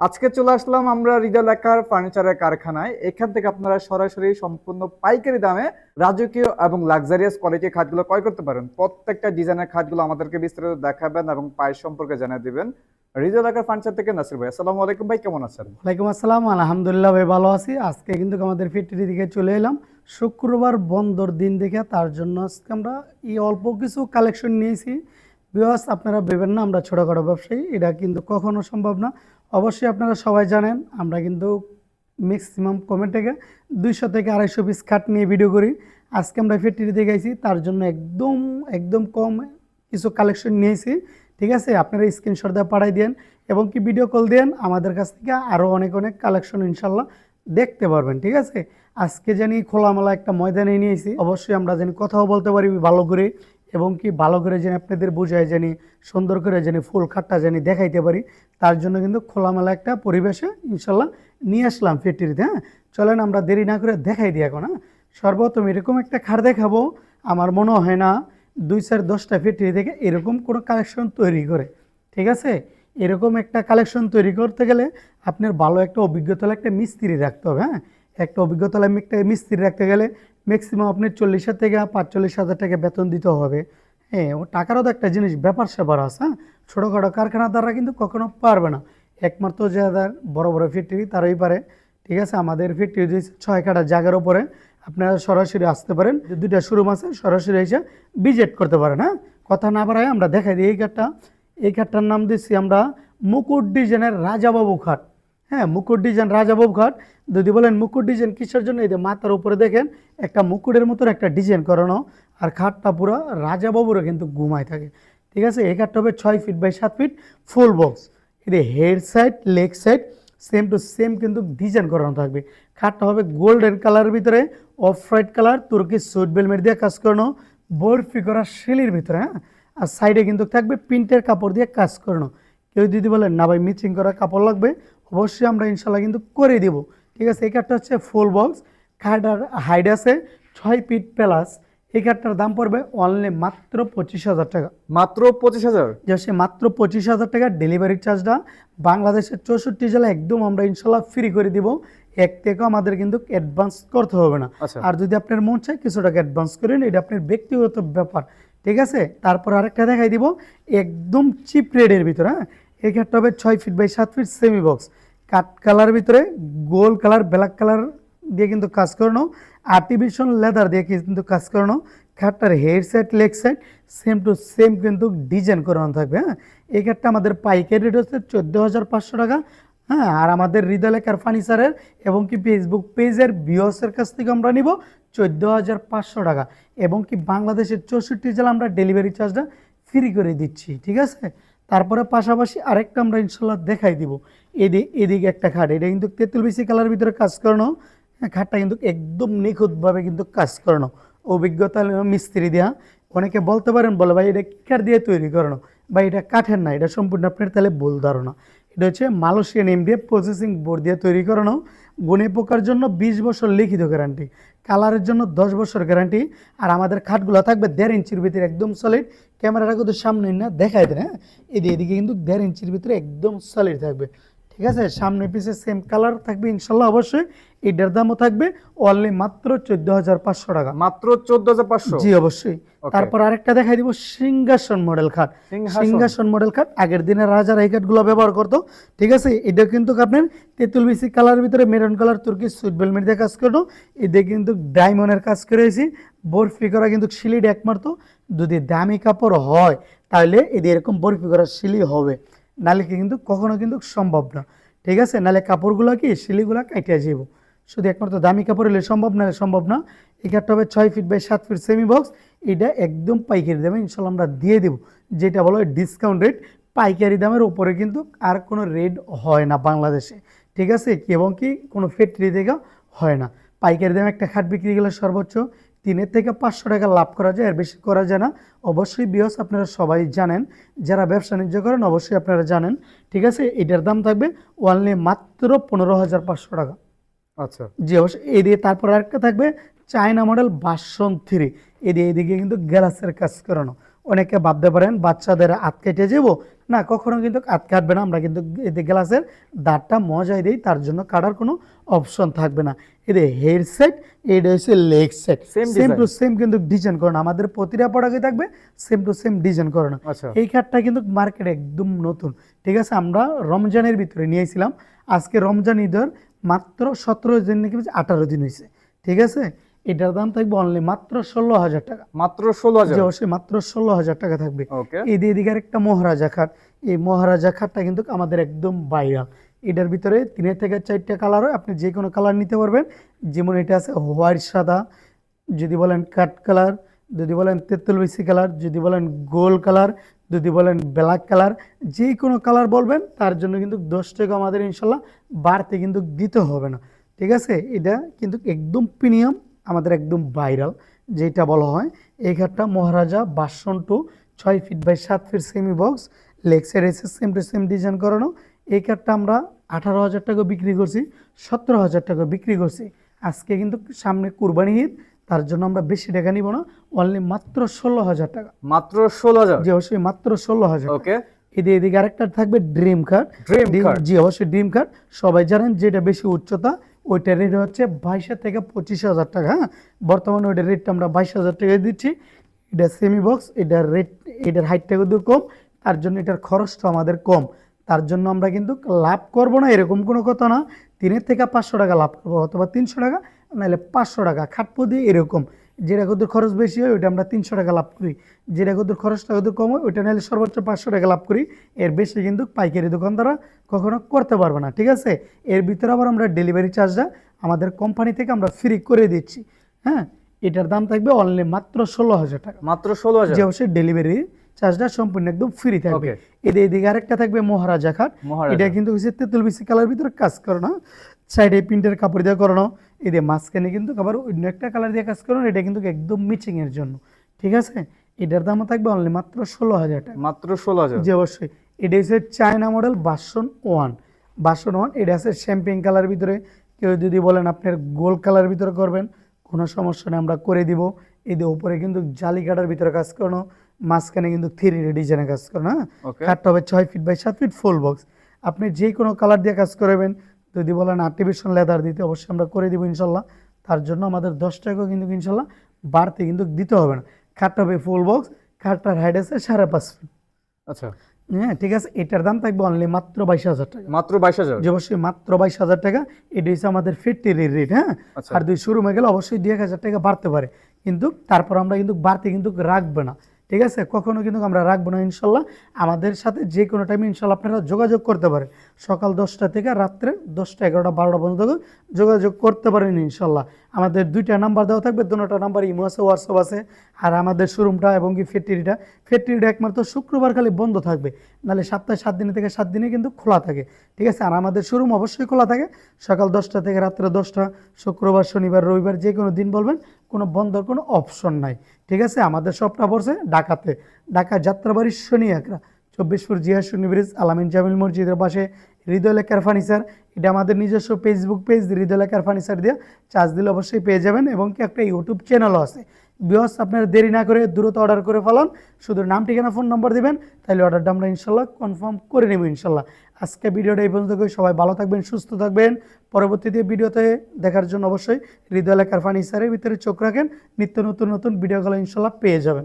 আজকে চলে আসলাম আমরা রিজাল একার ফার্নিচারের কারখানায়। এখান থেকে আপনারা সরাসরি সম্পূর্ণ পাইকারি দামে রাজকীয় এবং লাক্সারিয়াস কোয়ালিটির খাটগুলো ক্রয় করতে পারেন। প্রত্যেকটা ডিজাইনের খাটগুলো আমাদেরকে বিস্তারিত দেখাবেন এবং প্রাইস সম্পর্কে জানিয়ে দিবেন। রিজাল একার ফার্নিচার থেকে নাসির ভাই, আসসালামু আলাইকুম ভাই, কেমন আছেন? ওয়ালাইকুম আসসালাম, আলহামদুলিল্লাহ ভাই, ভালো আছি। আজকে কিন্তু আমাদের ফ্যাক্টরি দিকে চলে এলাম। শুক্রবার বন্দর দিন দেখে, তার জন্য আজকে আমরা এই অল্প কিছু কালেকশন নিয়েছি। বিকজ আপনারা ভেবেন না আমরা ছোটোখাটো ব্যবসায়ী, এটা কিন্তু কখনো সম্ভব না। অবশ্যই আপনারা সবাই জানেন, আমরা কিন্তু ম্যাক্সিমাম কমে থেকে দুইশো থেকে আড়াইশো পিস খাট নিয়ে ভিডিও করি। আজকে আমরা ফ্যাক্টরিতে গেছি, তার জন্য একদম একদম কম কিছু কালেকশন নিয়েছি, ঠিক আছে? আপনারা স্ক্রিনশট দিয়ে পাঠাই দেন এবং কি ভিডিও কল দেন আমাদের কাছ থেকে আরও অনেক অনেক কালেকশন ইনশাল্লাহ দেখতে পারবেন, ঠিক আছে? আজকে জানি খোলামেলা একটা ময়দানে নিয়েছি অবশ্যই আমরা জানি কথাও বলতে পারি, ভালো করে এবং কি ভালো করে জানি আপনাদের বোঝায় জানি সুন্দর করে জানি ফুল খাটটা জানি দেখাইতে পারি, তার জন্য কিন্তু খোলামেলা একটা পরিবেশে ইনশাল্লাহ নিয়ে আসলাম ফ্যাক্টরিতে হ্যাঁ? চলেন আমরা দেরি না করে দেখাই দিই এখন হ্যাঁ? সর্বপ্রথম এরকম একটা খাট দেখাবো, আমার মনে হয় না দুই চার দশটা ফ্যাক্টরি থেকে এরকম কোনো কালেকশন তৈরি করে, ঠিক আছে? এরকম একটা কালেকশন তৈরি করতে গেলে আপনার ভালো একটা অভিজ্ঞতা একটা মিস্ত্রি রাখতে হবে হ্যাঁ? একটা অভিজ্ঞতা একটা মিস্ত্রি রাখতে গেলে ম্যাক্সিমাম আপনি চল্লিশ হাজার থেকে পাঁচচল্লিশ হাজার টাকা বেতন দিতে হবে। হ্যাঁ ও টাকারও তো একটা জিনিস, ব্যাপার স্যাপার আছে হ্যাঁ? ছোটোখাটো কারখানা দ্বারা কিন্তু কখনো পারবে না। একমাত্র যাদের বড় বড় ফ্যাক্টরি তারাই পারে। ঠিক আছে? আমাদের ফ্যাক্টরি যদি ছয় কাটা জায়গার উপরে আপনারা সরাসরি আসতে পারেন দুইটা শোরুম আছে, সরাসরি এসে ভিজিট করতে পারেন হ্যাঁ? কথা না বাড়ায় আমরা দেখাই দিই এই কাঠটা। এই খাটটার নাম দিচ্ছি আমরা মুকুট ডিজাইনের রাজাবাবু খাট। হ্যাঁ মুকুট ডিজাইন রাজাবাবু খাট যদি বলেন মুকুট ডিজাইন কিসের জন্য, এই যে মাথার উপরে দেখেন, একটা মুকুটের মতন একটা ডিজাইন করানো, আর খাটটা পুরো রাজাবাবুরও কিন্তু ঘুমায় থাকে। ঠিক আছে? এই খাটটা হবে ছয় ফিট বাই সাত ফিট ফুল বক্স এতে head side leg side same to same কিন্তু ডিজাইন করানো থাকবে। খাটটা হবে গোল্ডেন কালারের ভিতরে অফ হোয়াইট কালার তুর্কি সুইট বেলমেট দিয়ে কাজ করানো, বরফি করা শিলির ভিতরে হ্যাঁ? আর সাইডে কিন্তু থাকবে প্রিন্টের কাপড় দিয়ে কাজ করানো। কেউ যদি বলেন, না ভাই মিচিং করা কাপড় লাগবে। অবশ্যই আমরা ইনশাল্লাহ কিন্তু করে দিব। ঠিক আছে এই কাঠটা হচ্ছে ফুল বক্স খাটার হাইট আছে ছয় ফিট প্লাস এই কাঠটার দাম পড়বে অনলি মাত্র পঁচিশ হাজার টাকা। মাত্র পঁচিশ হাজার? যে সে মাত্র পঁচিশ হাজার টাকা ডেলিভারি চার্জটা বাংলাদেশের চৌষট্টি জেলা একদম আমরা ইনশাল্লাহ ফ্রি করে দিব। এক থেকেও আমাদের কিন্তু অ্যাডভান্স করতে হবে না। আচ্ছা। আর যদি আপনার মন চায় কিছু টাকা অ্যাডভান্স করেন এটা আপনার ব্যক্তিগত ব্যাপার। ঠিক আছে তারপর আরেকটা দেখাই দিব। একদম চিপ রেডের ভিতরে হ্যাঁ? এই ক্ষেত্রে হবে ছয় ফিট বাই সাত feet semi box cut colour ভিতরে গোল কালার, ব্ল্যাক কালার দিয়ে কিন্তু কাজ করানো। আর্টিফিশিয়াল লেদার দিয়ে কিন্তু কাজ করানো। খাটটার head side leg side same to same কিন্তু ডিজাইন করানো থাকবে হ্যাঁ? এই খাটটা আমাদের পাইকারি রেট হচ্ছে চোদ্দ হাজার পাঁচশো টাকা হ্যাঁ? আর আমাদের হৃদয়লেখার ফার্নিচারের এবং কি ফেসবুক পেজের বিওসের কাছ থেকে আমরা নিব চোদ্দ হাজার পাঁচশো টাকা। এবং কি বাংলাদেশের চৌষট্টি জেলা আমরা ডেলিভারি চার্জটা ফ্রি করে দিচ্ছি, ঠিক আছে? তারপরে পাশাপাশি আরেকটা আমরা ইনশাল্লাহ দেখাই দিব। এদিকে এদিকে একটা খাট, এটা কিন্তু তেঁতুল বেশি কালার ভিতরে কাজ করানো হ্যাঁ খাটটা কিন্তু একদম নিখুঁতভাবে কিন্তু কাজ করানো অভিজ্ঞতা মিস্ত্রি দেওয়া অনেকে বলতে পারেন, বলে, ভাই, এটা কাঠ দিয়ে তৈরি করানো বা এটা কাঠের না, এটা সম্পূর্ণ আপনার তাহলে ভুল ধারণা। এটা হচ্ছে মালয়েশিয়ান এম দিয়ে প্রসেসিং বোর্ড দিয়ে তৈরি করানো গুণে পোকার জন্য বিশ বছর লিখিত গ্যারান্টি কালারের জন্য দশ বছর গ্যারান্টি আর আমাদের খাটগুলো থাকবে দেড় ইঞ্চির ভিতরে, একদম সলিড ক্যামেরাটা কিন্তু সামনে না, দেখাই দেয় হ্যাঁ? এদিকে এদিকে কিন্তু দেড় ইঞ্চির ভিতরে একদম সলিড থাকবে। ঠিক আছে? সামনে পিছে সেম কালার থাকবে ইনশাল্লাহ অবশ্যই। এটার দামও থাকবে অনলি মাত্র চোদ্দ হাজার পাঁচশো টাকা। মাত্র চোদ্দ হাজার পাঁচশো? জি অবশ্যই। তারপর আরেকটা দেখাই দিব সিংহাসন মডেল খাট সিংহাসন। মডেল খাট আগের দিনে রাজারা এই কাঠগুলো ব্যবহার করতো। ঠিক আছে? এটা কিন্তু আপনার তেঁতুল বিসি কালার ভিতরে মেরুন কালার তুর্কি সুইট বেলমেট দিয়ে কাজ করতো। এতে কিন্তু ডায়মন্ডের কাজ করেছি বরফি করা কিন্তু শিলিড একমাত্র যদি দামি কাপড় হয় তাহলে এদের এরকম বরফি করা শিলি হবে। নাহলে কি কিন্তু কখনো কিন্তু সম্ভব না। ঠিক আছে? নাহলে কাপড়গুলো কি, শিলিগুলো কাটিয়ে যাব শুধু একমাত্র দামি কাপড় হলে সম্ভব না সম্ভব না। এই হবে ছয় ফিট বাই সাত ফিট সেমি বক্স এটা একদম পাইকারি দামে ইনশাল্লাহ আমরা দিয়ে দেবো। যেটা বলা ডিসকাউন্ট রেট পাইকারি দামের উপরে কিন্তু আর কোনো রেট হয় না বাংলাদেশে। ঠিক আছে? এবং কি কোনো ফ্যাক্টরি থেকে হয় না। পাইকারি দামে একটা খাট বিক্রি গেলে সর্বোচ্চ তিনের থেকে পাঁচশো টাকা লাভ করা যায় এর বেশি করা যায় না। অবশ্যই বিয়স আপনারা সবাই জানেন। যারা ব্যবসা বাণিজ্য করেন অবশ্যই আপনারা জানেন। ঠিক আছে এটার দাম থাকবে ওয়ানলি মাত্র পনেরো হাজার পাঁচশো টাকা। আচ্ছা। জি অবশ্যই। এদিকে তারপর আরেকটা থাকবে চায়না মডেল বাসন থ্রি এদিকে এদিকে কিন্তু গ্যালাসের কাজ করানো। অনেকে ভাবতে পারেন বাচ্চাদের হাত কেটে যাব। না কখনো কিন্তু হাত কাটবে না। আমরা কিন্তু এতে গ্লাসের দাঁতটা মজাই দিই তার জন্য কাটার কোনো অপশন থাকবে না। এতে হেড সেট এটা হচ্ছে leg set. Same to same কিন্তু ডিজাইন করানো আমাদের প্রতিটা প্রোডাক্টে থাকবে সেম টু সেম ডিজাইন করানো আচ্ছা। এই খাটটা কিন্তু মার্কেটে একদম নতুন। ঠিক আছে আমরা রমজানের ভিতরে নিয়েছিলাম আজকে রমজান ঈদের মাত্র সতেরো দিন নাকি আঠারো দিন হয়েছে ঠিক আছে? এটার দাম থাকবে অনলি মাত্র ষোলো হাজার টাকা। মাত্র ষোলো হাজার অবশ্যই মাত্র ষোলো হাজার টাকা থাকবে। দিয়ে এদিকে একটা মহারাজা খাট। এই মহারাজা খাটটা কিন্তু আমাদের একদম ভাইরাল এটার ভিতরে তিনের থেকে চারটা কালার হয়। আপনি যে কোনো কালার নিতে পারবেন। যেমন এটা আছে হোয়াইট সাদা যদি বলেন কাট কালার যদি বলেন তেঁতুল বেশি কালার যদি বলেন গোল কালার যদি বলেন ব্ল্যাক কালার যে কোনো কালার বলবেন তার জন্য কিন্তু দশ টাকা আমাদের ইনশাল্লাহ বাড়তে কিন্তু দিতে হবে না। ঠিক আছে? এটা কিন্তু একদম প্রিমিয়াম আমাদের একদম ভাইরাল যেটা বলা হয়। এই খাটটা মহারাজা বাসন টু ছয় ফিট বাই সাত ফিট সেমি বক্স লেক্সের এসে সেম টু সেম ডিজাইন করানো। এই কাঠটা আমরা আঠারো হাজার টাকা বিক্রি করছি সতেরো হাজার টাকা বিক্রি করছি। আজকে কিন্তু সামনে কুরবানি ঈদ তার জন্য আমরা বেশি টাকা নিব না অনলি মাত্র ষোলো হাজার টাকা। মাত্র ষোলো হাজার? যে অবশ্যই মাত্র ষোলো হাজার। ওকে। এদিকে এদিকে আরেকটা থাকবে ড্রিম কার্ড। জি অবশ্যই ড্রিম কার্ড সবাই জানেন যেটা বেশি উচ্চতা ওইটার রেট হচ্ছে বাইশ থেকে পঁচিশ হাজার টাকা হ্যাঁ? বর্তমানে ওইটার রেটটা আমরা বাইশ হাজার টাকায় দিচ্ছি। এটা সেমি বক্স এটার রেট এটার হাইটটা কিন্তু কম, তার জন্য এটার খরচটা আমাদের কম। তার জন্য আমরা কিন্তু লাভ করব না, এরকম কোনো কথা না। তিনের থেকে পাঁচশো টাকা লাভ করব, অথবা তিনশো টাকা, নাহলে পাঁচশো টাকা খাটপো দিয়ে এরকম। যেটা কত খরচ বেশি হয় ওইটা আমরা তিনশো টাকা লাভ করি। যেটা কত খরচটা কত কম হয় ওইটা নাহলে সর্বোচ্চ পাঁচশো টাকা লাভ করি। এর বেশি কিন্তু পাইকারি দোকানদাররা কখনো করতে পারবে না ঠিক আছে? এর ভিতরে আবার আমরা ডেলিভারি চার্জটা আমাদের কোম্পানি থেকে আমরা ফ্রি করে দিচ্ছি। হ্যাঁ? এটার দাম থাকবে অনলি মাত্র ষোলো হাজার টাকা। মাত্র ষোলো হাজার? যে অবশ্যই ডেলিভারি চার্জটা সম্পূর্ণ একদম ফ্রি থাকবে। এদের এদিকে আরেকটা থাকবে মহারাজা খাট এটা কিন্তু হচ্ছে তেঁতুল বিসি কালার ভিতরে কাজ করানো সাইডে প্রিন্টের কাপড় দিয়ে করানো। এদের মাঝখানে কিন্তু আবার অন্য একটা কালার দিয়ে কাজ করুন এটা কিন্তু একদম মিচিং এর জন্য। ঠিক আছে? এটার দামও থাকবে অনলি মাত্র ষোলো হাজার টাকা। মাত্র ষোলো হাজার। জি অবশ্যই। এটা হচ্ছে চায়না মডেল বাসন ওয়ান বাসন ওয়ান এটা আছে শ্যাম্পিং কালার ভিতরে। কেউ যদি বলেন আপনার গোল কালার ভিতরে করবেন কোনো সমস্যা নেই আমরা করে দিব। এদের উপরে কিন্তু জালি কাটার ভিতরে কাজ করানো মাঝখানে কিন্তু থ্রি ডিজাইনে কাজ করানো হ্যাঁ? কাঠটা হবে ছয় ফিট বাই সাত ফিট ফুল বক্স আপনি যে কোনো কালার দিয়ে কাজ করবেন যদি বলেন আর্টিফিশিয়াল লেদার দিতে অবশ্যই আমরা করে দিব ইনশাল্লাহ। তার জন্য আমাদের দশ টাকাও কিন্তু ইনশাল্লাহ বাড়তি কিন্তু দিতে হবে না। খাটটা হবে ফুল বক্স খাটটার হাইট আছে সাড়ে পাঁচ ফিট আচ্ছা। হ্যাঁ ঠিক আছে এটার দাম থাকবে অনলি মাত্র বাইশ হাজার টাকা। মাত্র বাইশ হাজার? যে অবশ্যই মাত্র বাইশ হাজার টাকা। এটা হচ্ছে আমাদের ফ্যাক্টরির রেট হ্যাঁ? আচ্ছা। আর দুই শুরু হয়ে গেলে অবশ্যই দুই এক হাজার টাকা বাড়তে পারে। কিন্তু তারপর আমরা কিন্তু বাড়তে কিন্তু রাখবে না। ঠিক আছে? কখনো কিন্তু আমরা রাখব না, ইনশাল্লাহ। আমাদের সাথে যে কোনো টাইমে ইনশাল্লাহ আপনারা যোগাযোগ করতে পারেন। সকাল দশটা থেকে রাত্রে দশটা এগারোটা, বারোটা পর্যন্ত যোগাযোগ করতে পারেন, ইনশাল্লাহ। আমাদের দুইটা নাম্বার দেওয়া থাকবে, দুটো নাম্বার ইমো আছে হোয়াটসঅ্যাপ আছে, আর আমাদের শোরুমটা এবং কি ফ্যাক্টরিটা ফ্যাক্টরিটা একমাত্র শুক্রবার খালি বন্ধ থাকবে, নাহলে সপ্তাহে সাত দিনে থেকে সাত দিনে কিন্তু খোলা থাকে, ঠিক আছে? আর আমাদের শোরুম অবশ্যই খোলা থাকে, সকাল দশটা থেকে রাত্রে দশটা, শুক্রবার, শনিবার, রবিবার যে কোনো দিন বলবেন, কোনো বন্ধর কোনো অপশন নাই, ঠিক আছে? আমাদের সবটা পড়ছে ঢাকাতে ঢাকা যাত্রাবাড়ি শনি একরা চব্বিশ ফুট জিয়া শনি ব্রিজ আলামিন জামিল মসজিদের পাশে হৃদয় লেখার ফার্নিচার এটা আমাদের নিজস্ব ফেসবুক পেজ হৃদয় লেখার ফার্নিচার দিয়ে চার্জ দিলে অবশ্যই পেয়ে যাবেন এবং কি একটা ইউটিউব চ্যানেলও আছে। বিয়স আপনারা দেরি না করে দ্রুত অর্ডার করে ফেলান। শুধু নাম, ঠিকানা ফোন নম্বর দিবেন তাহলে অর্ডারটা আমরা ইনশাল্লাহ কনফার্ম করে নেব ইনশাল্লাহ। আজকে ভিডিওটা এই পর্যন্ত করে। সবাই ভালো থাকবেন, সুস্থ থাকবেন। পরবর্তীতে ভিডিওতে দেখার জন্য অবশ্যই হৃদয় লেখার ফার্নিচারের ভিতরে চোখ রাখেন। নিত্য নতুন নতুন ভিডিওগুলো ইনশাল্লাহ পেয়ে যাবেন।